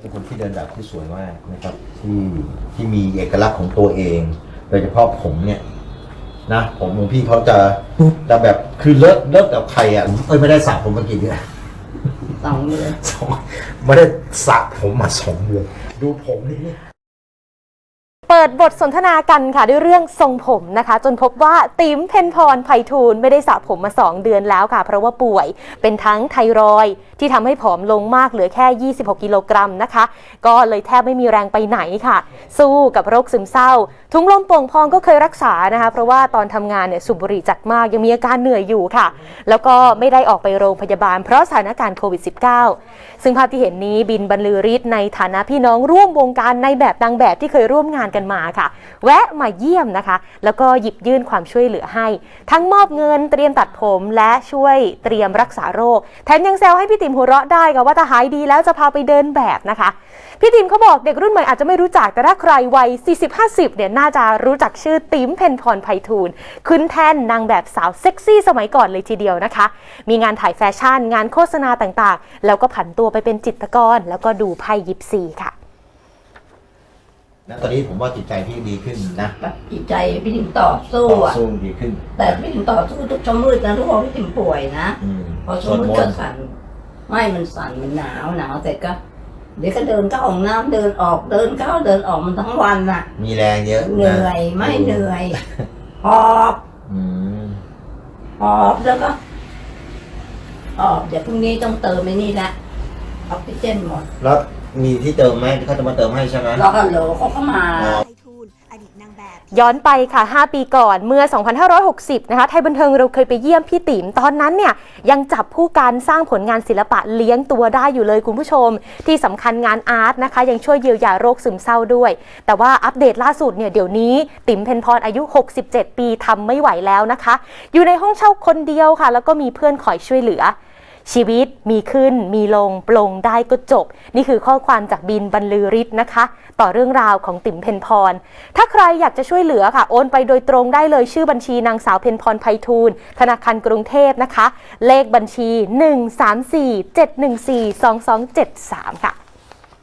เป็นคนที่เดินแบบที่สวยมากนะครับ ที่ที่มีเอกลักษณ์ของตัวเอง โดยเฉพาะผมเนี่ย นะผมของพี่เขาจะจะแบบคือเลิศเลิศกับใครอะเอ้ยไม่ได้สระผมมากี่เดือนสองเดือนสองไม่ได้สระผมมาสองเดือนดูผมนี่ เปิดบทสนทนากันค่ะด้วยเรื่องทรงผมนะคะ จนพบว่าติ๋มเพนพรไพฑูรย์ไม่ได้สระผมมา 2 เดือนแล้วค่ะ เพราะว่าป่วยเป็นทั้งไทรอยที่ทำให้ผอมลงมากเหลือแค่ 26 กิโลกรัมนะคะ ก็เลยแทบไม่มีแรงไปไหนค่ะ สู้กับโรคซึมเศร้า ทุงลมโป่งพองก็เคยรักษานะคะ เพราะว่าตอนทำงานเนี่ยสูบบุหรี่จัดมากยังมีอาการเหนื่อยอยู่ค่ะ แล้วก็ไม่ได้ออกไปโรงพยาบาลเพราะสถานการณ์โควิด -19 ซึ่งภาพที่เห็นนี้บินบรรลือฤทธิ์ในฐานะพี่น้องร่วมวงการในแบบนางแบบที่เคยร่วมงานกันมาค่ะ แวะมาเยี่ยมนะคะ แล้วก็หยิบยื่นความช่วยเหลือให้ ทั้งมอบเงินเตรียมตัดผมและช่วยเตรียมรักษาโรค แถมยังแซวให้พี่ติ๋มหัวเราะได้ค่ะว่าถ้าหายดีแล้วจะพาไปเดินแบบนะคะ พี่ติ๋มเขาบอกเด็กรุ่นใหม่อาจจะไม่รู้จักแต่ถ้าใครวัย 40-50 เนี่ยน่าจะรู้จักชื่อติ๋มเพนพรไพฑูรย์ขึ้นแท่นนางแบบสาวเซ็กซี่สมัยก่อนเลยทีเดียวนะคะ มีงานถ่ายแฟชั่น งานโฆษณาต่างๆ แล้วก็ผันตัวไปเป็นจิตรกร แล้วก็ดูไพ่ยิปซีค่ะ นะตอนนี้ผมว่าจิตใจพี่ดีขึ้นนะแบบจิตใจพี่ถึงต่อสู้ต่ออะสู้ดีขึ้นแต่พี่ถึงต่อสู้ทุกชั่วโมงนะทุกวันพี่ถึงป่วยนะอืมพอสชั่ววดโมงมก็นต์สั่นไม่มันสั่นมันหนาวหนาวเสร็จก็ เดี๋ยวก็เดินเข้าห้องน้ำเดินออกเดินเข้าเดินออกมันทั้งวันน่ะ มีแรงเยอะเหนื่อยไม่เหนื่อยหอบอืมหอบแล้วก็หอบเดี๋ยวพรุ่งนี้ต้องเติมไอ้นี่ละออกซิเจนหมดแล้ว มีที่เติมไหมเขาจะมาเติมให้ใช่ไหมแล้วก็โหลเขาก็มาอ๋อไพฑูรย์อดีตนางแบบ ย้อนไปค่ะ 5 ปีก่อนเมื่อ 2560 นะคะ ไทยบันเทิงเราเคยไปเยี่ยมพี่ติ๋มตอนนั้นเนี่ย ยังจับผู้การสร้างผลงานศิลปะเลี้ยงตัวได้อยู่เลยคุณผู้ชม ที่สำคัญงานอาร์ตนะคะ ยังช่วยเยียวยาโรคซึมเศร้าด้วย แต่ว่าอัปเดตล่าสุดเนี่ยเดี๋ยวนี้ติ๋มเพนพรอายุ 67 ปีทำไม่ไหวแล้วนะคะ อยู่ในห้องเช่าคนเดียวค่ะ แล้วก็มีเพื่อนคอยช่วยเหลือ ชีวิตมีขึ้นมีลงปลงได้ก็จบ นี่คือข้อความจากบินบรรลือฤทธิ์นะคะ ต่อเรื่องราวของติ๋มเพนพร ถ้าใครอยากจะช่วยเหลือค่ะ โอนไปโดยตรงได้เลยชื่อบัญชีนางสาวเพนพรไพฑูรย์ธนาคารกรุงเทพนะคะ เลขบัญชี 134 714 2273 ค่ะ